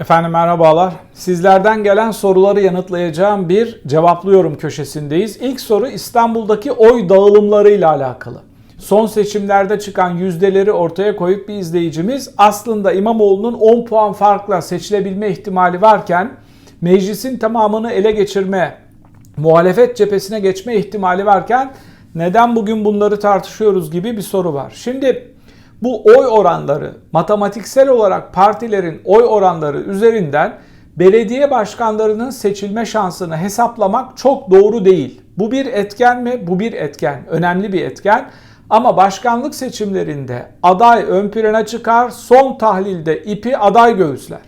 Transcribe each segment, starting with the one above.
Efendim merhabalar. Sizlerden gelen soruları yanıtlayacağım bir cevaplıyorum köşesindeyiz. İlk soru İstanbul'daki oy dağılımlarıyla alakalı. Son seçimlerde çıkan yüzdeleri ortaya koyup bir izleyicimiz aslında İmamoğlu'nun 10 puan farkla seçilebilme ihtimali varken meclisin tamamını ele geçirme, muhalefet cephesine geçme ihtimali varken neden bugün bunları tartışıyoruz gibi bir soru var. Şimdi bu oy oranları matematiksel olarak partilerin oy oranları üzerinden belediye başkanlarının seçilme şansını hesaplamak çok doğru değil. Bu bir etken mi? Bu bir etken. Önemli bir etken. Ama başkanlık seçimlerinde aday ön plana çıkar, son tahlilde ipi aday göğüsler.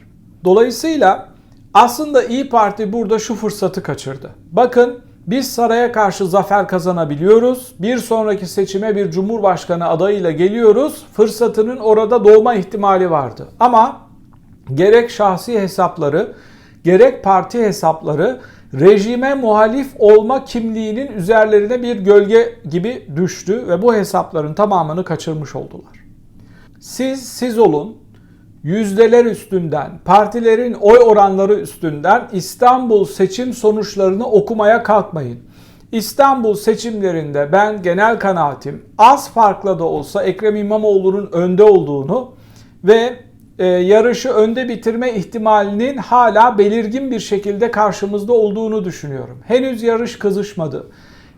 Dolayısıyla aslında İyi Parti burada şu fırsatı kaçırdı. Bakın biz saraya karşı zafer kazanabiliyoruz. Bir sonraki seçime bir cumhurbaşkanı adayıyla geliyoruz. Fırsatının orada doğma ihtimali vardı. Ama gerek şahsi hesapları, gerek parti hesapları rejime muhalif olma kimliğinin üzerlerine bir gölge gibi düştü ve bu hesapların tamamını kaçırmış oldular. Siz siz olun, yüzdeler üstünden, partilerin oy oranları üstünden İstanbul seçim sonuçlarını okumaya kalkmayın. İstanbul seçimlerinde ben genel kanaatim az farkla da olsa Ekrem İmamoğlu'nun önde olduğunu ve e, yarışı önde bitirme ihtimalinin hala belirgin bir şekilde karşımızda olduğunu düşünüyorum. Henüz yarış kızışmadı.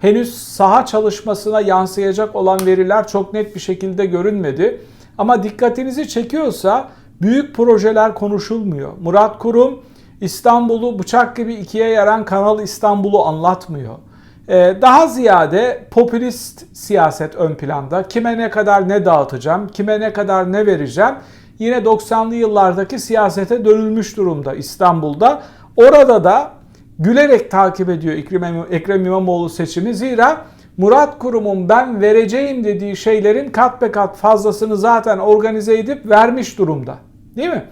Henüz saha çalışmasına yansıyacak olan veriler çok net bir şekilde görünmedi. Ama dikkatinizi çekiyorsa büyük projeler konuşulmuyor. Murat Kurum İstanbul'u bıçak gibi ikiye yaran Kanal İstanbul'u anlatmıyor. Ee, daha ziyade popülist siyaset ön planda. Kime ne kadar ne dağıtacağım, kime ne kadar ne vereceğim. Yine 90'lı yıllardaki siyasete dönülmüş durumda İstanbul'da. Orada da gülerek takip ediyor Ekrem İmamoğlu seçimi. Zira Murat Kurum'un ben vereceğim dediği şeylerin kat be kat fazlasını zaten organize edip vermiş durumda. Değil mi?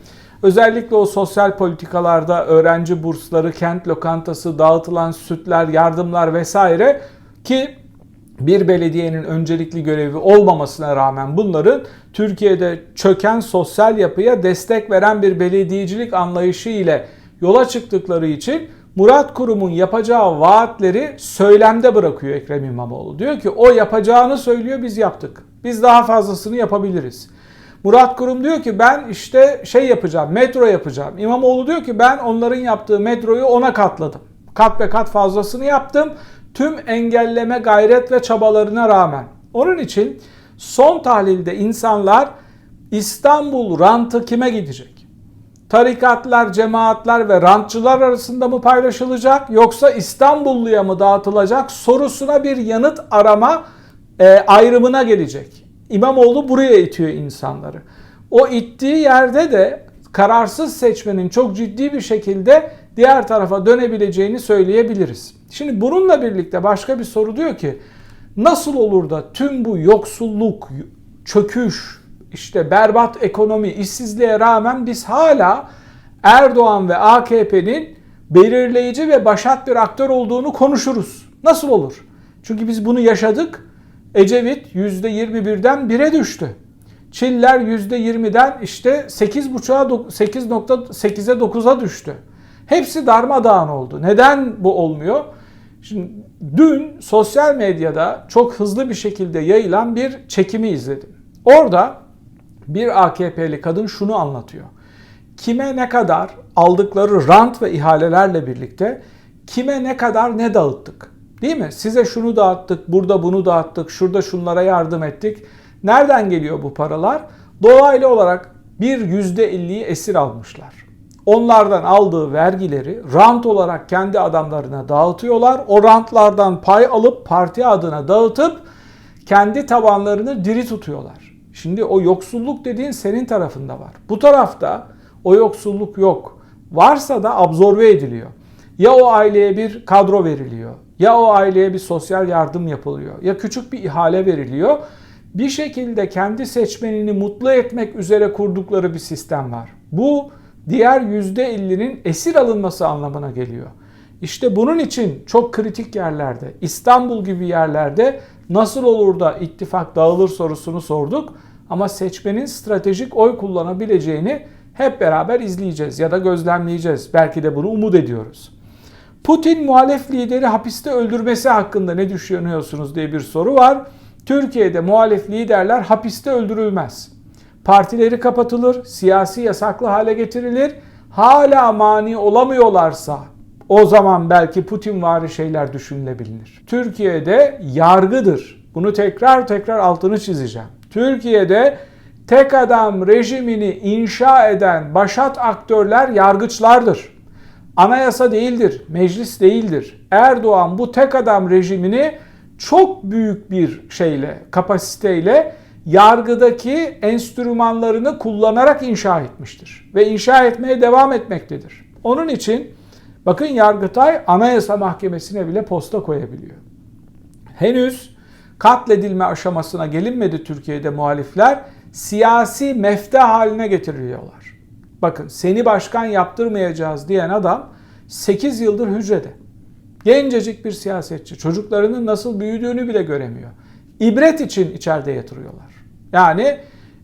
Özellikle o sosyal politikalarda öğrenci bursları, kent lokantası, dağıtılan sütler, yardımlar vesaire ki bir belediyenin öncelikli görevi olmamasına rağmen bunların Türkiye'de çöken sosyal yapıya destek veren bir belediyecilik anlayışı ile yola çıktıkları için Murat Kurum'un yapacağı vaatleri söylemde bırakıyor Ekrem İmamoğlu. Diyor ki o yapacağını söylüyor biz yaptık. Biz daha fazlasını yapabiliriz. Murat Kurum diyor ki ben işte şey yapacağım, metro yapacağım. İmamoğlu diyor ki ben onların yaptığı metroyu ona katladım. Kat be kat fazlasını yaptım. Tüm engelleme gayret ve çabalarına rağmen. Onun için son tahlilde insanlar İstanbul rantı kime gidecek? Tarikatlar, cemaatler ve rantçılar arasında mı paylaşılacak yoksa İstanbulluya mı dağıtılacak sorusuna bir yanıt arama e, ayrımına gelecek. İmamoğlu buraya itiyor insanları. O ittiği yerde de kararsız seçmenin çok ciddi bir şekilde diğer tarafa dönebileceğini söyleyebiliriz. Şimdi bununla birlikte başka bir soru diyor ki nasıl olur da tüm bu yoksulluk, çöküş, işte berbat ekonomi, işsizliğe rağmen biz hala Erdoğan ve AKP'nin belirleyici ve başat bir aktör olduğunu konuşuruz. Nasıl olur? Çünkü biz bunu yaşadık Ecevit %21'den 1'e düştü. Çiller %20'den işte 8.5'a 8.8'e 9'a düştü. Hepsi darmadağın oldu. Neden bu olmuyor? Şimdi dün sosyal medyada çok hızlı bir şekilde yayılan bir çekimi izledim. Orada bir AKP'li kadın şunu anlatıyor. Kime ne kadar aldıkları rant ve ihalelerle birlikte kime ne kadar ne dağıttık? Değil mi? Size şunu dağıttık, burada bunu dağıttık, şurada şunlara yardım ettik. Nereden geliyor bu paralar? Dolaylı olarak bir yüzde elliyi esir almışlar. Onlardan aldığı vergileri rant olarak kendi adamlarına dağıtıyorlar. O rantlardan pay alıp parti adına dağıtıp kendi tabanlarını diri tutuyorlar. Şimdi o yoksulluk dediğin senin tarafında var. Bu tarafta o yoksulluk yok. Varsa da absorbe ediliyor. Ya o aileye bir kadro veriliyor ya o aileye bir sosyal yardım yapılıyor ya küçük bir ihale veriliyor. Bir şekilde kendi seçmenini mutlu etmek üzere kurdukları bir sistem var. Bu diğer %50'nin esir alınması anlamına geliyor. İşte bunun için çok kritik yerlerde, İstanbul gibi yerlerde nasıl olur da ittifak dağılır sorusunu sorduk. Ama seçmenin stratejik oy kullanabileceğini Hep beraber izleyeceğiz ya da gözlemleyeceğiz. Belki de bunu umut ediyoruz. Putin muhalef lideri hapiste öldürmesi hakkında ne düşünüyorsunuz diye bir soru var. Türkiye'de muhalef liderler hapiste öldürülmez. Partileri kapatılır, siyasi yasaklı hale getirilir. Hala mani olamıyorlarsa o zaman belki Putin vari şeyler düşünülebilir. Türkiye'de yargıdır. Bunu tekrar tekrar altını çizeceğim. Türkiye'de tek adam rejimini inşa eden başat aktörler yargıçlardır. Anayasa değildir, meclis değildir. Erdoğan bu tek adam rejimini çok büyük bir şeyle, kapasiteyle yargıdaki enstrümanlarını kullanarak inşa etmiştir ve inşa etmeye devam etmektedir. Onun için bakın Yargıtay Anayasa Mahkemesi'ne bile posta koyabiliyor. Henüz katledilme aşamasına gelinmedi Türkiye'de muhalifler siyasi mefte haline getiriliyorlar. Bakın seni başkan yaptırmayacağız diyen adam 8 yıldır hücrede. Gencecik bir siyasetçi. Çocuklarının nasıl büyüdüğünü bile göremiyor. İbret için içeride yatırıyorlar. Yani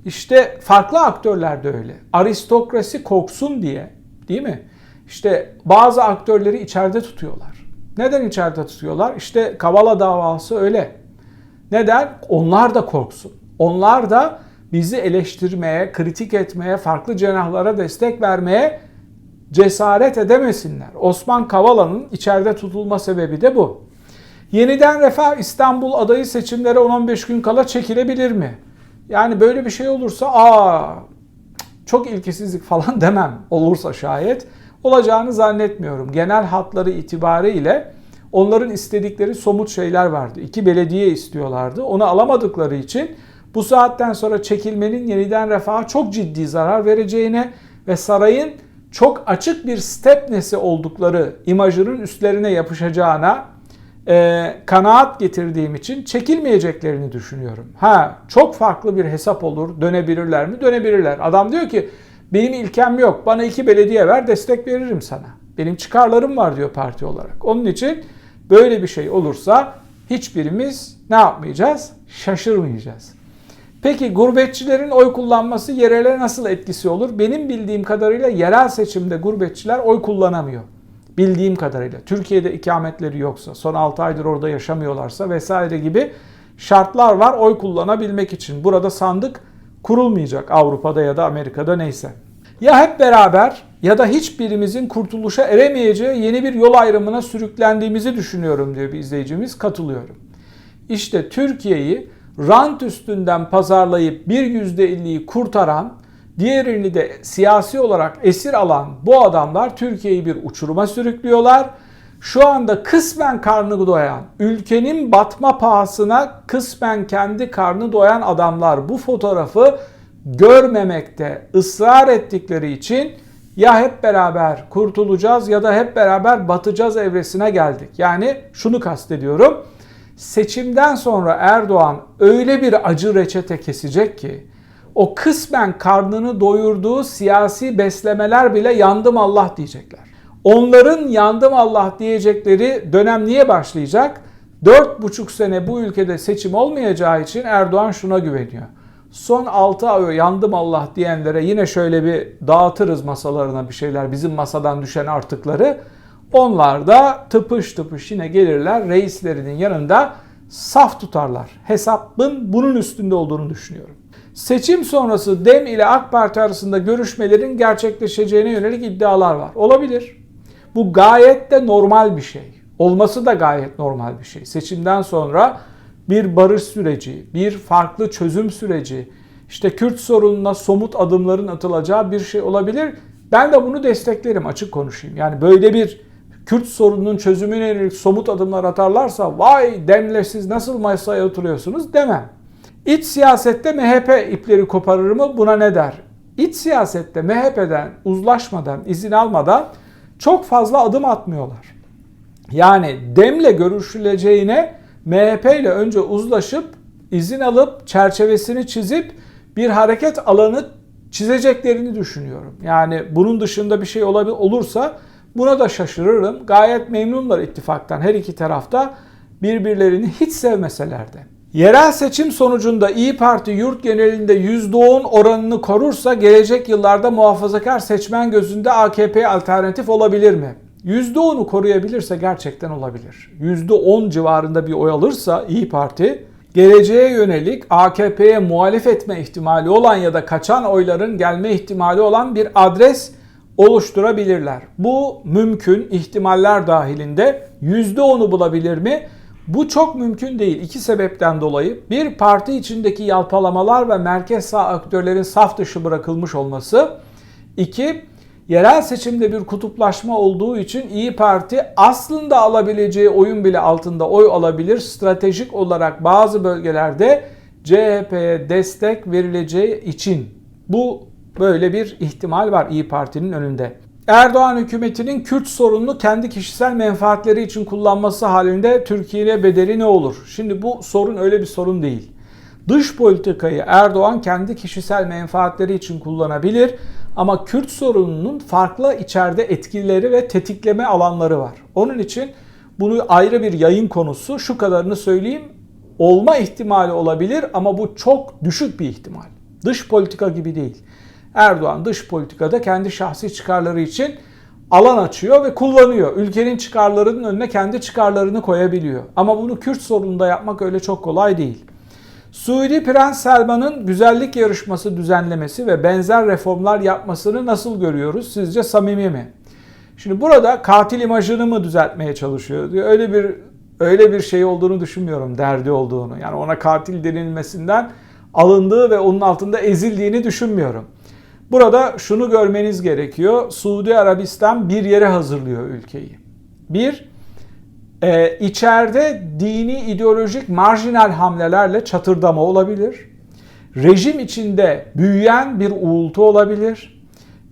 işte farklı aktörler de öyle. Aristokrasi koksun diye değil mi? İşte bazı aktörleri içeride tutuyorlar. Neden içeride tutuyorlar? İşte Kavala davası öyle. Neden? Onlar da korksun. Onlar da bizi eleştirmeye, kritik etmeye, farklı cenahlara destek vermeye cesaret edemesinler. Osman Kavala'nın içeride tutulma sebebi de bu. Yeniden Refah İstanbul adayı seçimlere 10-15 gün kala çekilebilir mi? Yani böyle bir şey olursa aa çok ilkesizlik falan demem olursa şayet olacağını zannetmiyorum. Genel hatları itibariyle onların istedikleri somut şeyler vardı. İki belediye istiyorlardı. Onu alamadıkları için bu saatten sonra çekilmenin yeniden refaha çok ciddi zarar vereceğine ve sarayın çok açık bir stepnesi oldukları imajının üstlerine yapışacağına e, kanaat getirdiğim için çekilmeyeceklerini düşünüyorum. Ha çok farklı bir hesap olur. Dönebilirler mi? Dönebilirler. Adam diyor ki benim ilkem yok. Bana iki belediye ver destek veririm sana. Benim çıkarlarım var diyor parti olarak. Onun için böyle bir şey olursa hiçbirimiz ne yapmayacağız? Şaşırmayacağız. Peki gurbetçilerin oy kullanması yerele nasıl etkisi olur? Benim bildiğim kadarıyla yerel seçimde gurbetçiler oy kullanamıyor. Bildiğim kadarıyla. Türkiye'de ikametleri yoksa, son 6 aydır orada yaşamıyorlarsa vesaire gibi şartlar var oy kullanabilmek için. Burada sandık kurulmayacak Avrupa'da ya da Amerika'da neyse. Ya hep beraber ya da hiçbirimizin kurtuluşa eremeyeceği yeni bir yol ayrımına sürüklendiğimizi düşünüyorum diyor bir izleyicimiz. Katılıyorum. İşte Türkiye'yi rant üstünden pazarlayıp bir %50'yi kurtaran, diğerini de siyasi olarak esir alan bu adamlar Türkiye'yi bir uçuruma sürüklüyorlar. Şu anda kısmen karnı doyan, ülkenin batma pahasına kısmen kendi karnı doyan adamlar bu fotoğrafı görmemekte ısrar ettikleri için ya hep beraber kurtulacağız ya da hep beraber batacağız evresine geldik. Yani şunu kastediyorum seçimden sonra Erdoğan öyle bir acı reçete kesecek ki o kısmen karnını doyurduğu siyasi beslemeler bile yandım Allah diyecekler. Onların yandım Allah diyecekleri dönem niye başlayacak? 4,5 sene bu ülkede seçim olmayacağı için Erdoğan şuna güveniyor. Son 6 ay yandım Allah diyenlere yine şöyle bir dağıtırız masalarına bir şeyler bizim masadan düşen artıkları. Onlar da tıpış tıpış yine gelirler reislerinin yanında saf tutarlar. Hesabın bunun üstünde olduğunu düşünüyorum. Seçim sonrası DEM ile AK Parti arasında görüşmelerin gerçekleşeceğine yönelik iddialar var. Olabilir. Bu gayet de normal bir şey. Olması da gayet normal bir şey. Seçimden sonra bir barış süreci, bir farklı çözüm süreci, işte Kürt sorununa somut adımların atılacağı bir şey olabilir. Ben de bunu desteklerim açık konuşayım. Yani böyle bir Kürt sorununun çözümüne yönelik somut adımlar atarlarsa vay demle siz nasıl masaya oturuyorsunuz demem. İç siyasette MHP ipleri koparır mı buna ne der? İç siyasette MHP'den uzlaşmadan, izin almadan çok fazla adım atmıyorlar. Yani demle görüşüleceğine MHP ile önce uzlaşıp izin alıp çerçevesini çizip bir hareket alanı çizeceklerini düşünüyorum. Yani bunun dışında bir şey olursa Buna da şaşırırım. Gayet memnunlar ittifaktan her iki tarafta birbirlerini hiç sevmeseler de. Yerel seçim sonucunda İyi Parti yurt genelinde %10 oranını korursa gelecek yıllarda muhafazakar seçmen gözünde AKP alternatif olabilir mi? %10'u koruyabilirse gerçekten olabilir. %10 civarında bir oy alırsa İyi Parti geleceğe yönelik AKP'ye muhalif etme ihtimali olan ya da kaçan oyların gelme ihtimali olan bir adres oluşturabilirler. Bu mümkün ihtimaller dahilinde %10'u bulabilir mi? Bu çok mümkün değil. İki sebepten dolayı. Bir parti içindeki yalpalamalar ve merkez sağ aktörlerin saf dışı bırakılmış olması. İki, yerel seçimde bir kutuplaşma olduğu için İyi Parti aslında alabileceği oyun bile altında oy alabilir. Stratejik olarak bazı bölgelerde CHP'ye destek verileceği için bu böyle bir ihtimal var İyi Parti'nin önünde. Erdoğan hükümetinin Kürt sorununu kendi kişisel menfaatleri için kullanması halinde Türkiye'ye bedeli ne olur? Şimdi bu sorun öyle bir sorun değil. Dış politikayı Erdoğan kendi kişisel menfaatleri için kullanabilir ama Kürt sorununun farklı içeride etkileri ve tetikleme alanları var. Onun için bunu ayrı bir yayın konusu. Şu kadarını söyleyeyim. Olma ihtimali olabilir ama bu çok düşük bir ihtimal. Dış politika gibi değil. Erdoğan dış politikada kendi şahsi çıkarları için alan açıyor ve kullanıyor. Ülkenin çıkarlarının önüne kendi çıkarlarını koyabiliyor. Ama bunu Kürt sorununda yapmak öyle çok kolay değil. Suudi Prens Selman'ın güzellik yarışması düzenlemesi ve benzer reformlar yapmasını nasıl görüyoruz? Sizce samimi mi? Şimdi burada katil imajını mı düzeltmeye çalışıyor? Öyle bir öyle bir şey olduğunu düşünmüyorum, derdi olduğunu. Yani ona katil denilmesinden alındığı ve onun altında ezildiğini düşünmüyorum. Burada şunu görmeniz gerekiyor. Suudi Arabistan bir yere hazırlıyor ülkeyi. Bir, e, içeride dini ideolojik marjinal hamlelerle çatırdama olabilir. Rejim içinde büyüyen bir uğultu olabilir.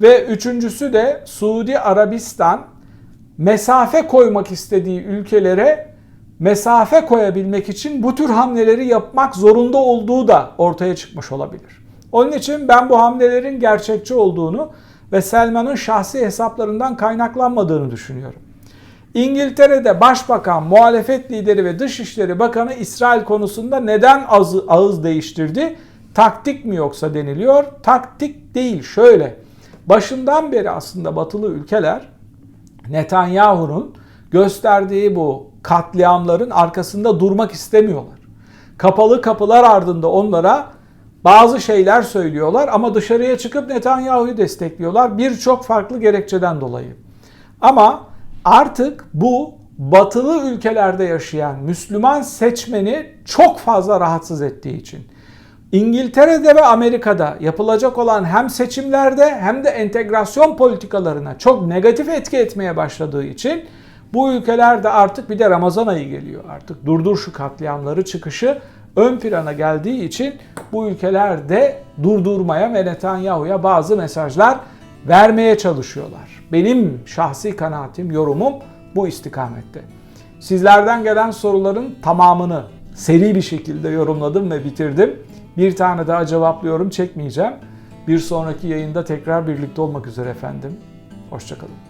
Ve üçüncüsü de Suudi Arabistan mesafe koymak istediği ülkelere mesafe koyabilmek için bu tür hamleleri yapmak zorunda olduğu da ortaya çıkmış olabilir. Onun için ben bu hamlelerin gerçekçi olduğunu ve Selman'ın şahsi hesaplarından kaynaklanmadığını düşünüyorum. İngiltere'de başbakan, muhalefet lideri ve dışişleri bakanı İsrail konusunda neden ağız, değiştirdi? Taktik mi yoksa deniliyor? Taktik değil. Şöyle. Başından beri aslında batılı ülkeler Netanyahu'nun gösterdiği bu katliamların arkasında durmak istemiyorlar. Kapalı kapılar ardında onlara bazı şeyler söylüyorlar ama dışarıya çıkıp Netanyahu'yu destekliyorlar birçok farklı gerekçeden dolayı. Ama artık bu batılı ülkelerde yaşayan Müslüman seçmeni çok fazla rahatsız ettiği için İngiltere'de ve Amerika'da yapılacak olan hem seçimlerde hem de entegrasyon politikalarına çok negatif etki etmeye başladığı için bu ülkelerde artık bir de Ramazan ayı geliyor. Artık durdur şu katliamları çıkışı ön plana geldiği için bu ülkeler de durdurmaya ve Netanyahu'ya bazı mesajlar vermeye çalışıyorlar. Benim şahsi kanaatim, yorumum bu istikamette. Sizlerden gelen soruların tamamını seri bir şekilde yorumladım ve bitirdim. Bir tane daha cevaplıyorum, çekmeyeceğim. Bir sonraki yayında tekrar birlikte olmak üzere efendim. Hoşçakalın.